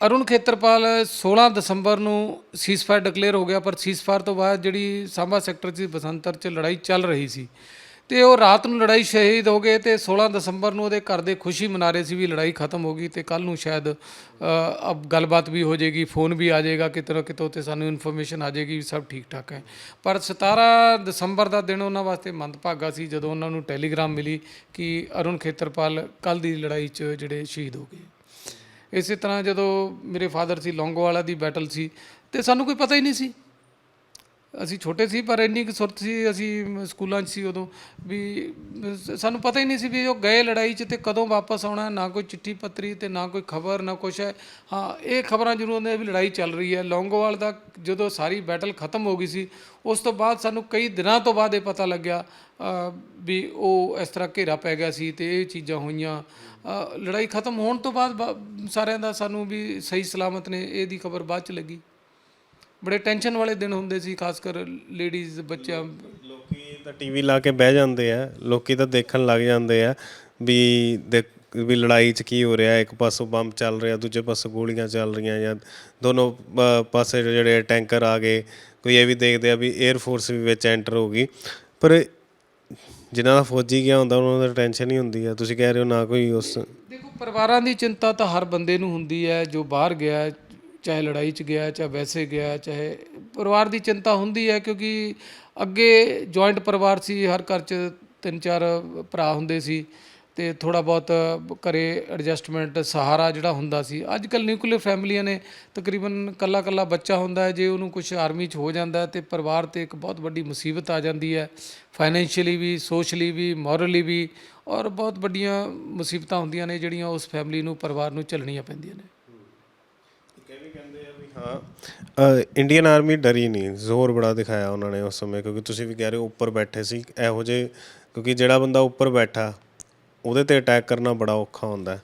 ਅਰੁਣ ਖੇਤਰਪਾਲ 16 ਦਸੰਬਰ ਨੂੰ ceasefire declare ਹੋ ਗਿਆ, ਪਰ ਸੀਜ਼ਫਾਇਰ ਤੋਂ ਬਾਅਦ ਜਿਹੜੀ ਸਾਂਭਾ ਸੈਕਟਰ 'ਚ ਬਸੰਤਰ 'ਚ ਲੜਾਈ ਚੱਲ ਰਹੀ ਸੀ ਤੇ ਉਹ ਰਾਤ ਨੂੰ ਲੜਾਈ ਸ਼ਹੀਦ ਹੋ ਗਏ ਤੇ 16 ਦਸੰਬਰ ਨੂੰ ਉਹਦੇ ਘਰ ਦੇ ਖੁਸ਼ੀ ਮਨਾ ਰਹੇ ਸੀ ਵੀ ਲੜਾਈ ਖਤਮ ਹੋ ਗਈ ਤੇ ਕੱਲ ਨੂੰ ਸ਼ਾਇਦ ਅਬ ਗੱਲਬਾਤ ਵੀ ਹੋ ਜਾਏਗੀ, ਫੋਨ ਵੀ ਆ ਜਾਏਗਾ, ਕਿਤੇ ਨਾ ਕਿਤੋਂ ਤੇ ਸਾਨੂੰ ਇਨਫੋਰਮੇਸ਼ਨ ਆ ਜਾਏਗੀ ਵੀ ਸਭ ਠੀਕ ਠਾਕ ਹੈ। ਪਰ 17 ਦਸੰਬਰ ਦਾ ਦਿਨ ਉਹਨਾਂ ਵਾਸਤੇ ਮੰਦਭਾਗਾ ਸੀ ਜਦੋਂ ਉਹਨਾਂ ਨੂੰ ਟੈਲੀਗ੍ਰਾਮ ਮਿਲੀ ਕਿ ਅਰੁਣ ਖੇਤਰਪਾਲ ਕੱਲ ਦੀ ਲੜਾਈ 'ਚ ਜਿਹੜੇ ਸ਼ਹੀਦ ਹੋ ਗਏ। ਇਸੇ ਤਰ੍ਹਾਂ ਜਦੋਂ ਮੇਰੇ ਫਾਦਰ ਸੀ, ਲੌਂਗੋਵਾਲਾ ਦੀ ਬੈਟਲ ਸੀ, ਤੇ ਸਾਨੂੰ ਕੋਈ ਪਤਾ ਹੀ ਨਹੀਂ ਸੀ। ਅਸੀਂ ਛੋਟੇ ਸੀ, ਪਰ ਇੰਨੀ ਕੁ ਸੁਰਤ ਸੀ, ਅਸੀਂ ਸਕੂਲਾਂ 'ਚ ਸੀ ਉਦੋਂ ਵੀ ਸਾਨੂੰ ਪਤਾ ਹੀ ਨਹੀਂ ਸੀ ਵੀ ਉਹ ਗਏ ਲੜਾਈ 'ਚ ਤੇ ਕਦੋਂ ਵਾਪਸ ਆਉਣਾ, ਨਾ ਕੋਈ ਚਿੱਠੀ ਪੱਤਰੀ ਤੇ ਨਾ ਕੋਈ ਖਬਰ, ਨਾ ਕੁਛ ਹੈ। ਹਾਂ, ਇਹ ਖਬਰਾਂ ਜ਼ਰੂਰ ਹੁੰਦੀਆਂ ਵੀ ਲੜਾਈ ਚੱਲ ਰਹੀ ਹੈ। ਲੌਂਗੋਵਾਲ ਦਾ ਜਦੋਂ ਸਾਰੀ ਬੈਟਲ ਖਤਮ ਹੋ ਗਈ ਸੀ, ਉਸ ਤੋਂ ਬਾਅਦ ਸਾਨੂੰ ਕਈ ਦਿਨਾਂ ਤੋਂ ਬਾਅਦ ਇਹ ਪਤਾ ਲੱਗਿਆ ਵੀ ਉਹ ਇਸ ਤਰ੍ਹਾਂ ਘੇਰਾ ਪੈ ਗਿਆ ਸੀ ਤੇ ਇਹ ਚੀਜ਼ਾਂ ਹੋਈਆਂ। ਲੜਾਈ ਖਤਮ ਹੋਣ ਤੋਂ ਬਾਅਦ ਬਾ- ਸਾਰਿਆਂ ਦਾ ਸਾਨੂੰ ਵੀ ਸਹੀ ਸਲਾਮਤ ਨੇ ਇਹਦੀ ਖਬਰ ਬਾਅਦ ਚ ਲੱਗੀ। ਬੜੇ ਟੈਨਸ਼ਨ ਵਾਲੇ ਦਿਨ ਹੁੰਦੇ ਸੀ ਖਾਸ ਕਰ ਲੇਡੀਜ਼, ਬੱਚਿਆਂ। ਲੋਕੀ ਤਾਂ ਟੀਵੀ ਲਾ ਕੇ ਬਹਿ ਜਾਂਦੇ ਆ, ਲੋਕੀ ਤਾਂ ਦੇਖਣ ਲੱਗ ਜਾਂਦੇ ਆ ਵੀ ਦੇਖ- ਵੀ ਲੜਾਈ 'ਚ ਕੀ ਹੋ ਰਿਹਾ, ਇੱਕ ਪਾਸੋਂ ਬੰਬ ਚੱਲ ਰਿਹਾ, ਦੂਜੇ ਪਾਸੋਂ ਗੋਲੀਆਂ ਚੱਲ ਰਹੀਆਂ ਜਾਂ ਦੋਨੋਂ ਪਾਸੇ ਜਿਹੜੇ ਟੈਂਕਰ ਆ ਗਏ, ਕੋਈ ਇਹ ਵੀ ਦੇਖਦੇ ਆ ਵੀ 에ਅਰ ਫੋਰਸ ਵੀ ਵਿੱਚ ਐਂਟਰ ਹੋ ਗਈ। ਪਰ ਜਿਨ੍ਹਾਂ ਦਾ ਫੌਜੀ ਗਿਆ ਹੁੰਦਾ ਉਹਨਾਂ ਦਾ ਟੈਨਸ਼ਨ ਹੀ ਹੁੰਦੀ ਆ। ਤੁਸੀਂ ਕਹਿ ਰਹੇ ਹੋ ਨਾ ਕੋਈ ਉਸ ਦੇਖੋ ਪਰਿਵਾਰਾਂ ਦੀ ਚਿੰਤਾ ਤਾਂ ਹਰ ਬੰਦੇ ਨੂੰ ਹੁੰਦੀ ਹੈ ਜੋ ਬਾਹਰ ਗਿਆ ਹੈ, ਚਾਹੇ ਲੜਾਈ 'ਚ ਗਿਆ ਚਾਹੇ ਵੈਸੇ ਗਿਆ ਚਾਹੇ ਪਰਿਵਾਰ ਦੀ ਚਿੰਤਾ ਹੁੰਦੀ ਹੈ ਕਿਉਂਕਿ ਅੱਗੇ ਜੁਆਇੰਟ ਪਰਿਵਾਰ ਸੀ ਹਰ ਘਰ 'ਚ ਤਿੰਨ ਚਾਰ ਭਰਾ ਹੁੰਦੇ ਸੀ। ਤੇ ਥੋੜਾ ਬਹੁਤ ਘਰੇ ਐਡਜਸਟਮੈਂਟ ਸਹਾਰਾ ਜਿਹੜਾ ਹੁੰਦਾ ਸੀ। ਅੱਜ ਕੱਲ ਨਿਊਕਲੀਅਰ ਫੈਮਲੀਆਂ ਨੇ ਤਕਰੀਬਨ ਕੱਲਾ ਕੱਲਾ ਬੱਚਾ ਹੁੰਦਾ ਹੈ, ਜੇ ਉਹਨੂੰ ਕੁਝ ਆਰਮੀ 'ਚ ਹੋ ਜਾਂਦਾ ਹੈ ਤੇ ਪਰਿਵਾਰ ਤੇ ਇੱਕ ਬਹੁਤ ਵੱਡੀ ਮੁਸੀਬਤ ਆ ਜਾਂਦੀ ਹੈ। ਫਾਈਨੈਂਸ਼ੀਅਲੀ ਵੀ ਸੋਸ਼ਲੀ ਵੀ ਮੋਰਲੀ ਵੀ ਔਰ ਬਹੁਤ ਵੱਡੀਆਂ ਮੁਸੀਬਤਾਂ ਹੁੰਦੀਆਂ ਨੇ ਜਿਹੜੀਆਂ ਉਸ ਫੈਮਿਲੀ ਨੂੰ, ਪਰਿਵਾਰ ਨੂੰ ਝੱਲਣੀਆਂ ਪੈਂਦੀਆਂ ਨੇ। ਹਾਂ ਇੰਡੀਅਨ ਆਰਮੀ ਡਰੀ ਨਹੀਂ, ਜ਼ੋਰ ਬੜਾ ਦਿਖਾਇਆ ਉਹਨਾਂ ਨੇ ਉਸ ਸਮੇਂ, ਕਿਉਂਕਿ ਤੁਸੀਂ ਵੀ ਕਹਿ ਰਹੇ ਹੋ ਉੱਪਰ ਬੈਠੇ ਸੀ, ਇਹੋ ਜਿਹੇ, ਕਿਉਂਕਿ ਜਿਹੜਾ ਬੰਦਾ ਉੱਪਰ ਬੈਠਾ ਉਹਦੇ ਤੇ ਅਟੈਕ ਕਰਨਾ ਬੜਾ ਔਖਾ ਹੁੰਦਾ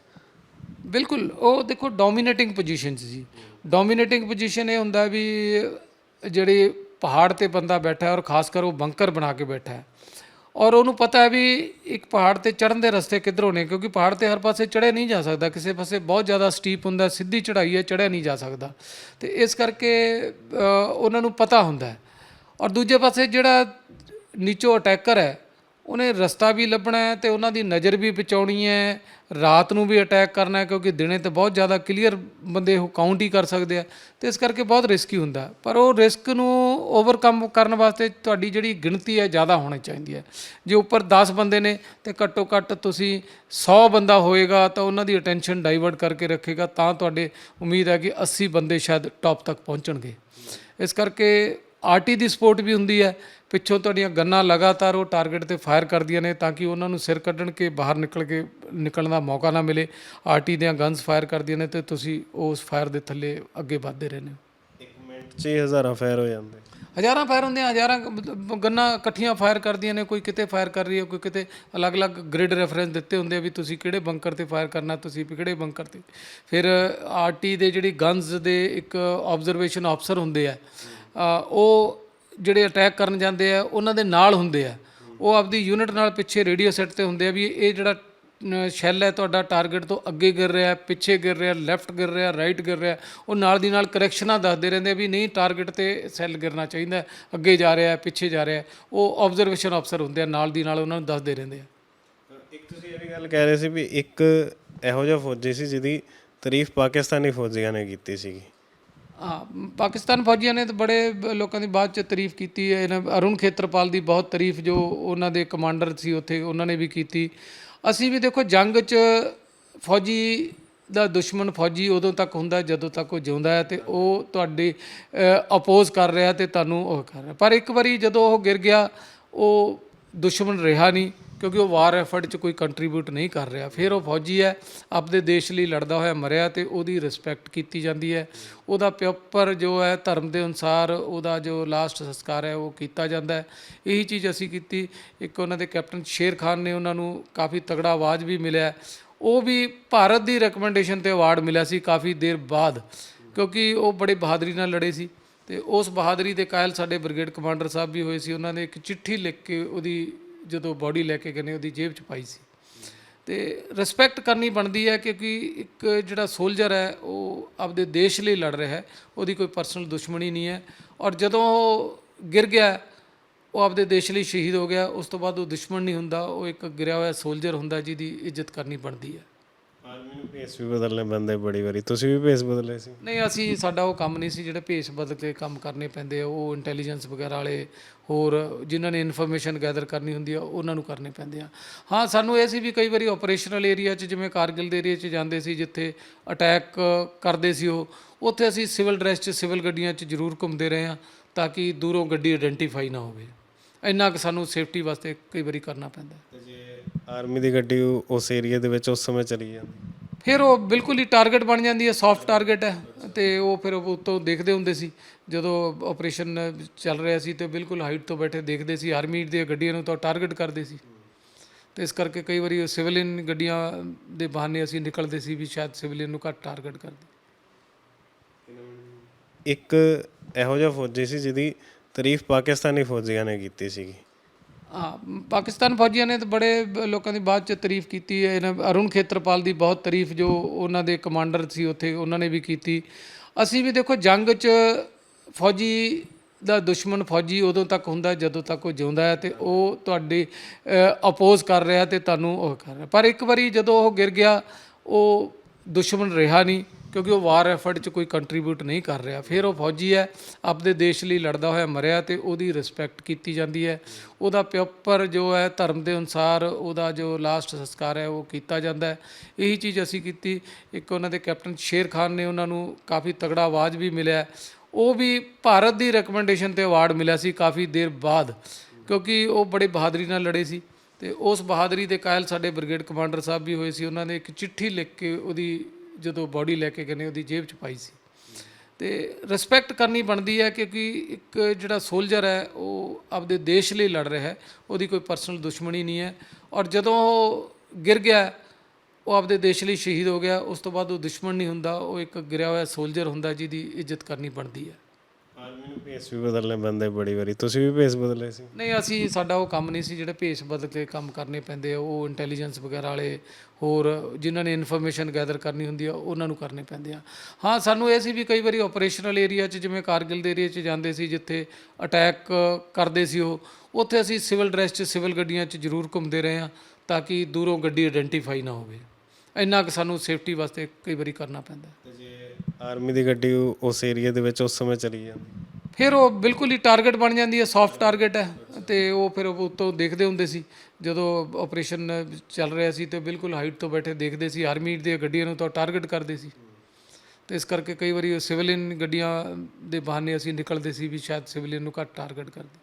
ਬਿਲਕੁਲ, ਉਹ ਦੇਖੋ ਡੋਮੀਨੇਟਿੰਗ ਪੋਜੀਸ਼ਨ ਜੀ ਡੋਮੀਨੇਟਿੰਗ ਪੋਜੀਸ਼ਨ ਇਹ ਹੁੰਦਾ ਵੀ ਜਿਹੜੇ ਪਹਾੜ ਤੇ ਬੰਦਾ ਬੈਠਾ ਹੈ ਔਰ ਖਾਸ ਕਰ ਉਹ ਬੰਕਰ ਬਣਾ ਕੇ ਬੈਠਾ ਹੈ। ਔਰ ਉਹਨੂੰ ਪਤਾ ਹੈ ਵੀ ਇੱਕ ਪਹਾੜ ਤੇ ਚੜਨ ਦੇ ਰਸਤੇ ਕਿੱਧਰੋਂ ਨੇ, ਕਿਉਂਕਿ ਪਹਾੜ ਤੇ ਹਰ ਪਾਸੇ ਚੜ੍ਹਿਆ ਨਹੀਂ ਜਾ ਸਕਦਾ। ਕਿਸੇ ਪਾਸੇ ਬਹੁਤ ਜ਼ਿਆਦਾ ਸਟੀਪ ਹੁੰਦਾ, ਸਿੱਧੀ ਚੜ੍ਹਾਈ ਹੈ, ਚੜ੍ਹਿਆ ਨਹੀਂ ਜਾ ਸਕਦਾ। ਤੇ ਇਸ ਕਰਕੇ ਉਹਨਾਂ ਨੂੰ ਪਤਾ ਹੁੰਦਾ ਔਰ ਦੂਜੇ ਪਾਸੇ ਜਿਹੜਾ ਨੀਚੋ ਅਟੈਕਰ ਹੈ ਉਹਨੇ ਰਸਤਾ ਵੀ ਲੱਭਣਾ ਹੈ ਤੇ ਉਹਨਾਂ ਦੀ ਨਜ਼ਰ ਵੀ ਬਚਾਉਣੀ ਹੈ। ਰਾਤ ਨੂੰ ਵੀ ਅਟੈਕ ਕਰਨਾ ਹੈ ਕਿਉਂਕਿ ਦਿਨੇ ਤੇ ਬਹੁਤ ਜ਼ਿਆਦਾ ਕਲੀਅਰ ਬੰਦੇ ਉਹ ਕਾਊਂਟ ਹੀ ਕਰ ਸਕਦੇ ਆ ਤੇ ਇਸ ਕਰਕੇ ਬਹੁਤ ਰਿਸਕੀ ਹੁੰਦਾ ਪਰ ਉਹ ਰਿਸਕ ਨੂੰ ਓਵਰਕਮ ਕਰਨ ਵਾਸਤੇ ਤੁਹਾਡੀ ਜਿਹੜੀ ਗਿਣਤੀ ਹੈ ਜ਼ਿਆਦਾ ਹੋਣੀ ਚਾਹੀਦੀ ਹੈ। ਜੇ ਉੱਪਰ 10 ਬੰਦੇ ਨੇ ਤੇ ਘੱਟੋ ਘੱਟ ਤੁਸੀਂ 100 ਬੰਦਾ ਹੋਏਗਾ ਤਾਂ ਉਹਨਾਂ ਦੀ ਅਟੈਂਸ਼ਨ ਡਾਈਵਰਟ ਕਰਕੇ ਰੱਖੇਗਾ ਤਾਂ ਤੁਹਾਡੇ ਉਮੀਦ ਹੈ ਕਿ 80 ਬੰਦੇ ਸ਼ਾਇਦ ਟੌਪ ਤੱਕ ਪਹੁੰਚਣਗੇ। ਇਸ ਕਰਕੇ ਆਰਟੀ ਦੀ ਸਪੋਰਟ ਵੀ ਹੁੰਦੀ ਹੈ। ਪਿੱਛੋਂ ਤੁਹਾਡੀਆਂ ਗੰਨਾਂ ਲਗਾਤਾਰ ਉਹ ਟਾਰਗੇਟ ਤੇ ਫਾਇਰ ਕਰਦੀਆਂ ਨੇ ਤਾਂ ਕਿ ਉਹਨਾਂ ਨੂੰ ਸਿਰ ਕੱਢਣ ਕੇ ਬਾਹਰ ਨਿਕਲ ਕੇ ਨਿਕਲਣ ਦਾ ਮੌਕਾ ਨਾ ਮਿਲੇ। ਆਰਟੀ ਦੀਆਂ ਗਨਸ ਫਾਇਰ ਕਰਦੀਆਂ ਨੇ ਤੇ ਤੁਸੀਂ ਉਸ ਫਾਇਰ ਦੇ ਥੱਲੇ ਅੱਗੇ ਵਧਦੇ ਰਹਿੰਦੇ ਹੋ। ਇੱਕ ਮਿੰਟ 'ਚ ਹਜ਼ਾਰਾਂ ਫਾਇਰ ਹੋ ਜਾਂਦੇ। ਹਜ਼ਾਰਾਂ ਫਾਇਰ ਹੁੰਦੇ ਆ ਹਜ਼ਾਰਾਂ ਗੰਨਾਂ ਇਕੱਠੀਆਂ ਫਾਇਰ ਕਰਦੀਆਂ ਨੇ ਕੋਈ ਕਿਤੇ ਫਾਇਰ ਕਰ ਰਹੀ ਹੈ ਕੋਈ ਕਿਤੇ ਅਲੱਗ-ਅਲੱਗ ਗ੍ਰਿਡ ਰੈਫਰੈਂਸ ਦਿੱਤੇ ਹੁੰਦੇ ਆ ਵੀ ਤੁਸੀਂ ਕਿਹੜੇ ਬੰਕਰ ਤੇ ਫਾਇਰ ਕਰਨਾ ਤੁਸੀਂ ਵੀ ਕਿਹੜੇ ਬੰਕਰ ਤੇ। ਫਿਰ ਆਰਟੀ ਦੇ ਜਿਹੜੀ ਗਨਸ ਦੇ ਇੱਕ ਆਬਜ਼ਰਵੇਸ਼ਨ ਅਫਸਰ ਹੁੰਦੇ ਆ ਉਹ ਜਿਹੜੇ ਅਟੈਕ ਕਰਨ ਜਾਂਦੇ ਆ, ਉਹਨਾਂ ਦੇ ਨਾਲ ਹੁੰਦੇ ਆ। ਉਹ ਆਪਦੀ ਯੂਨਿਟ ਨਾਲ ਪਿੱਛੇ ਰੇਡੀਓ ਸੈੱਟ ਤੇ ਹੁੰਦੇ ਆ ਵੀ ਇਹ ਜਿਹੜਾ ਸ਼ੈਲ ਹੈ ਤੁਹਾਡਾ ਟਾਰਗੇਟ ਤੋਂ ਅੱਗੇ ਗਿਰ ਰਿਹਾ, ਪਿੱਛੇ ਗਿਰ ਰਿਹਾ ਲੈਫਟ ਗਿਰ ਰਿਹਾ ਰਾਈਟ ਗਿਰ ਰਿਹਾ। ਉਹ ਨਾਲ ਦੀ ਨਾਲ ਕਰੈਕਸ਼ਨਾਂ ਦੱਸਦੇ ਰਹਿੰਦੇ ਆ ਵੀ ਨਹੀਂ ਟਾਰਗੇਟ ਤੇ ਸੈੱਲ ਗਿਰਨਾ ਚਾਹੀਦਾ ਅੱਗੇ ਜਾ ਰਿਹਾ, ਪਿੱਛੇ ਜਾ ਰਿਹਾ। ਉਹ ਆਬਜ਼ਰਵੇਸ਼ਨ ਅਫਸਰ ਹੁੰਦੇ ਆ, ਨਾਲ ਦੀ ਨਾਲ ਉਹਨਾਂ ਨੂੰ ਦੱਸਦੇ ਰਹਿੰਦੇ ਆ। ਇੱਕ ਤੁਸੀਂ ਇਹ ਵੀ ਗੱਲ ਕਹਿ ਰਹੇ ਸੀ ਵੀ ਇੱਕ ਇਹੋ ਜਿਹਾ ਫੌਜੀ ਸੀ ਜਿਹਦੀ ਤਾਰੀਫ ਪਾਕਿਸਤਾਨੀ ਫੌਜੀਆਂ ਨੇ ਕੀਤੀ ਸੀਗੀ। ਹਾਂ, ਪਾਕਿਸਤਾਨ ਫੌਜੀਆਂ ਨੇ ਤਾਂ ਬੜੇ ਲੋਕਾਂ ਦੀ ਬਾਅਦ ਚ ਤਾਰੀਫ ਕੀਤੀ ਹੈ। ਇਹਨਾਂ ਅਰੁਣ ਖੇਤਰਪਾਲ ਦੀ ਬਹੁਤ ਤਾਰੀਫ ਜੋ ਉਹਨਾਂ ਦੇ ਕਮਾਂਡਰ ਸੀ ਉੱਥੇ, ਉਹਨਾਂ ਨੇ ਵੀ ਕੀਤੀ। ਅਸੀਂ ਵੀ ਦੇਖੋ, ਜੰਗ 'ਚ ਫੌਜੀ ਦਾ ਦੁਸ਼ਮਣ ਫੌਜੀ ਉਦੋਂ ਤੱਕ ਹੁੰਦਾ, ਜਦੋਂ ਤੱਕ ਉਹ ਜਿਉਂਦਾ ਹੈ ਤੇ ਉਹ ਤੁਹਾਡੇ ਅਪੋਜ਼ ਕਰ ਰਿਹਾ ਤੇ ਤੁਹਾਨੂੰ ਉਹ ਕਰ ਰਿਹਾ। ਪਰ ਇੱਕ ਵਾਰੀ ਜਦੋਂ ਉਹ ਗਿਰ ਗਿਆ, ਉਹ ਦੁਸ਼ਮਣ ਰਿਹਾ ਨਹੀਂ। ਕਿਉਂਕਿ ਉਹ ਵਾਰ ਐਫਰਟ 'ਚ ਕੋਈ ਕੰਟਰੀਬਿਊਟ ਨਹੀਂ ਕਰ ਰਿਹਾ। ਫਿਰ ਉਹ ਫੌਜੀ ਹੈ, ਆਪਦੇ ਦੇਸ਼ ਲਈ ਲੜਦਾ ਹੋਇਆ ਮਰਿਆ ਤੇ ਉਹਦੀ ਰਿਸਪੈਕਟ ਕੀਤੀ ਜਾਂਦੀ ਹੈ। ਉਹਦਾ ਪਿਓਪਰ ਜੋ ਹੈ ਧਰਮ ਦੇ ਅਨੁਸਾਰ ਉਹਦਾ ਜੋ ਲਾਸਟ ਸੰਸਕਾਰ ਹੈ ਉਹ ਕੀਤਾ ਜਾਂਦਾ ਹੈ। ਇਹੀ ਚੀਜ਼ ਅਸੀਂ ਕੀਤੀ। ਇੱਕ ਉਹਨਾਂ ਦੇ ਕੈਪਟਨ ਸ਼ੇਰ ਖਾਨ ਨੇ ਉਹਨਾਂ ਨੂੰ ਕਾਫੀ ਤਗੜਾ ਆਵਾਜ਼ ਵੀ ਮਿਲਿਆ। ਉਹ ਵੀ ਭਾਰਤ ਦੀ ਰეკਮੈਂਡੇਸ਼ਨ ਤੇ ਅਵਾਰਡ ਮਿਲਿਆ ਸੀ ਕਾਫੀ ਦੇਰ ਬਾਅਦ। ਕਿਉਂਕਿ ਉਹ ਬੜੇ ਬਹਾਦਰੀ ਨਾਲ ਲੜੇ ਸੀ। ਤੇ ਉਸ ਬਹਾਦਰੀ ਦੇ ਕਾਇਲ ਸਾਡੇ ਬ੍ਰਿਗੇਡ ਕਮਾਂਡਰ ਸਾਹਿਬ ਵੀ ਹੋਏ ਸੀ। ਉਹਨਾਂ ਨੇ ਇੱਕ ਚਿੱਠੀ ਲਿਖ ਕੇ ਉਹਦੀ ਜਦੋਂ ਬਾਡੀ ਲੈ ਕੇ ਗਏ ਨੇ, ਉਹਦੀ ਜੇਬ 'ਚ ਪਾਈ ਸੀ। ਤੇ ਰਿਸਪੈਕਟ ਕਰਨੀ ਬਣਦੀ ਹੈ ਕਿਉਂਕਿ ਇੱਕ ਜਿਹੜਾ ਸੋਲਜਰ ਹੈ, ਉਹ ਆਪਦੇ ਦੇਸ਼ ਲਈ ਲੜ ਰਿਹਾ ਹੈ। ਉਹਦੀ ਕੋਈ ਪਰਸਨਲ ਦੁਸ਼ਮਣੀ ਨਹੀਂ ਹੈ। ਔਰ ਜਦੋਂ ਉਹ ਗਿਰ ਗਿਆ, ਉਹ ਆਪਦੇ ਦੇਸ਼ ਲਈ ਸ਼ਹੀਦ ਹੋ ਗਿਆ, ਉਸ ਤੋਂ ਬਾਅਦ ਉਹ ਦੁਸ਼ਮਣ ਨਹੀਂ ਹੁੰਦਾ। ਉਹ ਇੱਕ ਗਿਰਿਆ ਹੋਇਆ ਸੋਲਜਰ ਹੁੰਦਾ ਜਿਹਦੀ ਇੱਜ਼ਤ ਕਰਨੀ ਬਣਦੀ ਹੈ। ਭੇਸ ਵੀ ਬਦਲਨੇ ਪੈਂਦੇ ਬੜੀ ਵਾਰੀ। ਤੁਸੀਂ ਵੀ ਭੇਸ ਬਦਲੇ ਸੀ? ਨਹੀਂ ਅਸੀਂ ਸਾਡਾ ਉਹ ਕੰਮ ਨਹੀਂ ਸੀ ਜਿਹੜੇ ਭੇਸ ਬਦਲ ਕੇ ਕੰਮ ਕਰਨੇ ਪੈਂਦੇ ਆ ਉਹ ਇੰਟੈਲੀਜੈਂਸ ਵਗੈਰਾ ਵਾਲੇ ਹੋਰ ਜਿਨ੍ਹਾਂ ਨੇ ਇਨਫੋਰਮੇਸ਼ਨ ਗੈਦਰ ਕਰਨੀ ਹੁੰਦੀ ਆ ਉਹਨਾਂ ਨੂੰ ਕਰਨੇ ਪੈਂਦੇ ਆ। ਹਾਂ ਸਾਨੂੰ ਇਹ ਸੀ ਵੀ ਕਈ ਵਾਰੀ ਆਪਰੇਸ਼ਨਲ ਏਰੀਆ 'ਚ ਜਿਵੇਂ ਕਾਰਗਿਲ ਦੇ ਏਰੀਆ 'ਚ ਜਾਂਦੇ ਸੀ ਜਿੱਥੇ ਅਟੈਕ ਕਰਦੇ ਸੀ ਉਹ ਉੱਥੇ ਅਸੀਂ ਸਿਵਲ ਡਰੈਸ 'ਚ ਸਿਵਲ ਗੱਡੀਆਂ 'ਚ ਜ਼ਰੂਰ ਘੁੰਮਦੇ ਰਹੇ ਆ ਤਾਂ ਕਿ ਦੂਰੋਂ ਗੱਡੀ ਆਇਡੈਂਟੀਫਾਈ ਨਾ ਹੋਵੇ। ਇੰਨਾ ਕੁ ਸਾਨੂੰ ਸੇਫਟੀ ਵਾਸਤੇ ਕਈ ਵਾਰੀ ਕਰਨਾ ਪੈਂਦਾ। ਤੇ ਜੇ ਆਰਮੀ ਦੀ ਗੱਡੀ ਉਸ ਏਰੀਆ ਦੇ ਵਿੱਚ ਉਸ ਸਮੇਂ ਚਲੀ ਜਾਂਦੀ? ਫਿਰ ਉਹ ਬਿਲਕੁਲ ਹੀ ਟਾਰਗੇਟ ਬਣ ਜਾਂਦੀ ਹੈ ਸੌਫਟ ਟਾਰਗੇਟ ਹੈ ਤੇ ਉਹ ਫਿਰ ਉੱਤੋਂ ਦੇਖਦੇ ਹੁੰਦੇ ਸੀ। ਜਦੋਂ ਆਪਰੇਸ਼ਨ ਚੱਲ ਰਿਹਾ ਸੀ ਤੇ ਬਿਲਕੁਲ ਹਾਈਟ ਤੋਂ ਬੈਠੇ ਦੇਖਦੇ ਸੀ ਆਰਮੀ ਦੀਆਂ ਗੱਡੀਆਂ ਨੂੰ ਤਾਂ ਟਾਰਗੇਟ ਕਰਦੇ ਸੀ। ਤੇ ਇਸ ਕਰਕੇ ਕਈ ਵਾਰੀ ਸਿਵਲਿਅਨ ਗੱਡੀਆਂ ਦੇ ਬਹਾਨੇ ਅਸੀਂ ਨਿਕਲਦੇ ਸੀ ਵੀ ਸ਼ਾਇਦ ਸਿਵਲਿਅਨ ਨੂੰ ਘੱਟ ਟਾਰਗੇਟ ਕਰਦੇ। ਇੱਕ ਇਹੋ ਜਿਹਾ ਫੌਜੀ ਸੀ ਜਿਹਦੀ ਤਾਰੀਫ ਪਾਕਿਸਤਾਨੀ ਫੌਜੀਆਂ ਨੇ ਕੀਤੀ ਸੀਗੀ। ਹਾਂ, ਪਾਕਿਸਤਾਨ ਫੌਜੀਆਂ ਨੇ ਤਾਂ ਬੜੇ ਲੋਕਾਂ ਦੀ ਬਾਅਦ ਚ ਤਾਰੀਫ ਕੀਤੀ ਹੈ। ਇਹਨਾਂ ਅਰੁਣ ਖੇਤਰਪਾਲ ਦੀ ਬਹੁਤ ਤਾਰੀਫ ਜੋ ਉਹਨਾਂ ਦੇ ਕਮਾਂਡਰ ਸੀ ਉੱਥੇ, ਉਹਨਾਂ ਨੇ ਵੀ ਕੀਤੀ। ਅਸੀਂ ਵੀ ਦੇਖੋ, ਜੰਗ 'ਚ ਫੌਜੀ ਦਾ ਦੁਸ਼ਮਣ ਫੌਜੀ ਉਦੋਂ ਤੱਕ ਹੁੰਦਾ, ਜਦੋਂ ਤੱਕ ਉਹ ਜਿਉਂਦਾ ਹੈ ਤੇ ਉਹ ਤੁਹਾਡੇ ਅਪੋਜ਼ ਕਰ ਰਿਹਾ ਤੇ ਤੁਹਾਨੂੰ ਉਹ ਕਰ ਰਿਹਾ। ਪਰ ਇੱਕ ਵਾਰੀ ਜਦੋਂ ਉਹ ਗਿਰ ਗਿਆ, ਉਹ ਦੁਸ਼ਮਣ ਰਿਹਾ ਨਹੀਂ। ਕਿਉਂਕਿ ਉਹ ਵਾਰ ਐਫਰਟ 'ਚ ਕੋਈ ਕੰਟਰੀਬਿਊਟ ਨਹੀਂ ਕਰ ਰਿਹਾ। ਫਿਰ ਉਹ ਫੌਜੀ ਹੈ, ਆਪਦੇ ਦੇਸ਼ ਲਈ ਲੜਦਾ ਹੋਇਆ ਮਰਿਆ ਤੇ ਉਹਦੀ ਰਿਸਪੈਕਟ ਕੀਤੀ ਜਾਂਦੀ ਹੈ। ਉਹਦਾ ਪਿਓਪਰ ਜੋ ਹੈ ਧਰਮ ਦੇ ਅਨੁਸਾਰ ਉਹਦਾ ਜੋ ਲਾਸਟ ਸੰਸਕਾਰ ਹੈ ਉਹ ਕੀਤਾ ਜਾਂਦਾ ਹੈ। ਇਹੀ ਚੀਜ਼ ਅਸੀਂ ਕੀਤੀ। ਇੱਕ ਉਹਨਾਂ ਦੇ ਕੈਪਟਨ ਸ਼ੇਰ ਖਾਨ ਨੇ ਉਹਨਾਂ ਨੂੰ ਕਾਫੀ ਤਗੜਾ ਆਵਾਜ਼ ਵੀ ਮਿਲਿਆ। ਉਹ ਵੀ ਭਾਰਤ ਦੀ ਰეკਮੈਂਡੇਸ਼ਨ ਤੇ ਅਵਾਰਡ ਮਿਲਿਆ ਸੀ ਕਾਫੀ ਦੇਰ ਬਾਅਦ। ਕਿਉਂਕਿ ਉਹ ਬੜੇ ਬਹਾਦਰੀ ਨਾਲ ਲੜੇ ਸੀ। ਤੇ ਉਸ ਬਹਾਦਰੀ ਦੇ ਕਾਇਲ ਸਾਡੇ ਬ੍ਰਿਗੇਡ ਕਮਾਂਡਰ ਸਾਹਿਬ ਵੀ ਹੋਏ ਸੀ। ਉਹਨਾਂ ਨੇ ਇੱਕ ਚਿੱਠੀ ਲਿਖ ਕੇ ਉਹਦੀ ਜਦੋਂ ਬਾਡੀ ਲੈ ਕੇ ਗਏ ਨੇ, ਉਹਦੀ ਜੇਬ 'ਚ ਪਾਈ ਸੀ। ਤੇ ਰਿਸਪੈਕਟ ਕਰਨੀ ਬਣਦੀ ਹੈ ਕਿਉਂਕਿ ਇੱਕ ਜਿਹੜਾ ਸੋਲਜਰ ਹੈ, ਉਹ ਆਪਦੇ ਦੇਸ਼ ਲਈ ਲੜ ਰਿਹਾ ਹੈ। ਉਹਦੀ ਕੋਈ ਪਰਸਨਲ ਦੁਸ਼ਮਣੀ ਨਹੀਂ ਹੈ। ਔਰ ਜਦੋਂ ਉਹ ਗਿਰ ਗਿਆ, ਉਹ ਆਪਦੇ ਦੇਸ਼ ਲਈ ਸ਼ਹੀਦ ਹੋ ਗਿਆ, ਉਸ ਤੋਂ ਬਾਅਦ ਉਹ ਦੁਸ਼ਮਣ ਨਹੀਂ ਹੁੰਦਾ। ਉਹ ਇੱਕ ਗਿਰਿਆ ਹੋਇਆ ਸੋਲਜਰ ਹੁੰਦਾ ਜਿਹਦੀ ਇੱਜ਼ਤ ਕਰਨੀ ਬਣਦੀ ਹੈ। ਆਰਮੀ ਨੂੰ ਭੇਸ ਵੀ ਬਦਲਨੇ ਪੈਂਦੇ ਬੜੀ ਵਾਰੀ। ਤੁਸੀਂ ਵੀ ਭੇਸ ਬਦਲੇ ਸੀ? ਨਹੀਂ ਅਸੀਂ ਸਾਡਾ ਉਹ ਕੰਮ ਨਹੀਂ ਸੀ ਜਿਹੜੇ ਭੇਸ ਬਦਲ ਕੇ ਕੰਮ ਕਰਨੇ ਪੈਂਦੇ ਆ ਉਹ ਇੰਟੈਲੀਜੈਂਸ ਵਗੈਰਾ ਵਾਲੇ ਹੋਰ ਜਿਨ੍ਹਾਂ ਨੇ ਇਨਫੋਰਮੇਸ਼ਨ ਗੈਦਰ ਕਰਨੀ ਹੁੰਦੀ ਆ ਉਹਨਾਂ ਨੂੰ ਕਰਨੇ ਪੈਂਦੇ ਆ। ਹਾਂ ਸਾਨੂੰ ਇਹ ਸੀ ਵੀ ਕਈ ਵਾਰੀ ਆਪਰੇਸ਼ਨਲ ਏਰੀਆ 'ਚ ਜਿਵੇਂ ਕਾਰਗਿਲ ਦੇ ਏਰੀਆ 'ਚ ਜਾਂਦੇ ਸੀ ਜਿੱਥੇ ਅਟੈਕ ਕਰਦੇ ਸੀ ਉਹ ਉੱਥੇ ਅਸੀਂ ਸਿਵਲ ਡਰੈਸ 'ਚ ਸਿਵਲ ਗੱਡੀਆਂ 'ਚ ਜ਼ਰੂਰ ਘੁੰਮਦੇ ਰਹੇ ਆ ਤਾਂ ਕਿ ਦੂਰੋਂ ਗੱਡੀ ਆਇਡੈਂਟੀਫਾਈ ਨਾ ਹੋਵੇ। ਇੰਨਾ ਕੁ ਸਾਨੂੰ ਸੇਫਟੀ ਵਾਸਤੇ ਕਈ ਵਾਰੀ ਕਰਨਾ ਪੈਂਦਾ। ਤੇ ਜੇ ਆਰਮੀ ਦੀ ਗੱਡੀ ਉਸ ਏਰੀਆ ਦੇ ਵਿੱਚ ਉਸ ਸਮੇਂ ਚਲੀ ਜਾਂਦੀ? ਫਿਰ ਉਹ ਬਿਲਕੁਲ ਹੀ ਟਾਰਗੇਟ ਬਣ ਜਾਂਦੀ ਹੈ ਸੌਫਟ ਟਾਰਗੇਟ ਹੈ ਤੇ ਉਹ ਫਿਰ ਉੱਤੋਂ ਦੇਖਦੇ ਹੁੰਦੇ ਸੀ। ਜਦੋਂ ਆਪਰੇਸ਼ਨ ਚੱਲ ਰਿਹਾ ਸੀ ਤੇ ਬਿਲਕੁਲ ਹਾਈਟ ਤੋਂ ਬੈਠੇ ਦੇਖਦੇ ਸੀ ਆਰਮੀ ਦੀਆਂ ਗੱਡੀਆਂ ਨੂੰ ਤਾਂ ਟਾਰਗੇਟ ਕਰਦੇ ਸੀ। ਤੇ ਇਸ ਕਰਕੇ ਕਈ ਵਾਰੀ ਸਿਵਲਿਅਨ ਗੱਡੀਆਂ ਦੇ ਬਹਾਨੇ ਅਸੀਂ ਨਿਕਲਦੇ ਸੀ ਵੀ ਸ਼ਾਇਦ ਸਿਵਲਿਅਨ ਨੂੰ ਘੱਟ ਟਾਰਗੇਟ ਕਰਦੇ।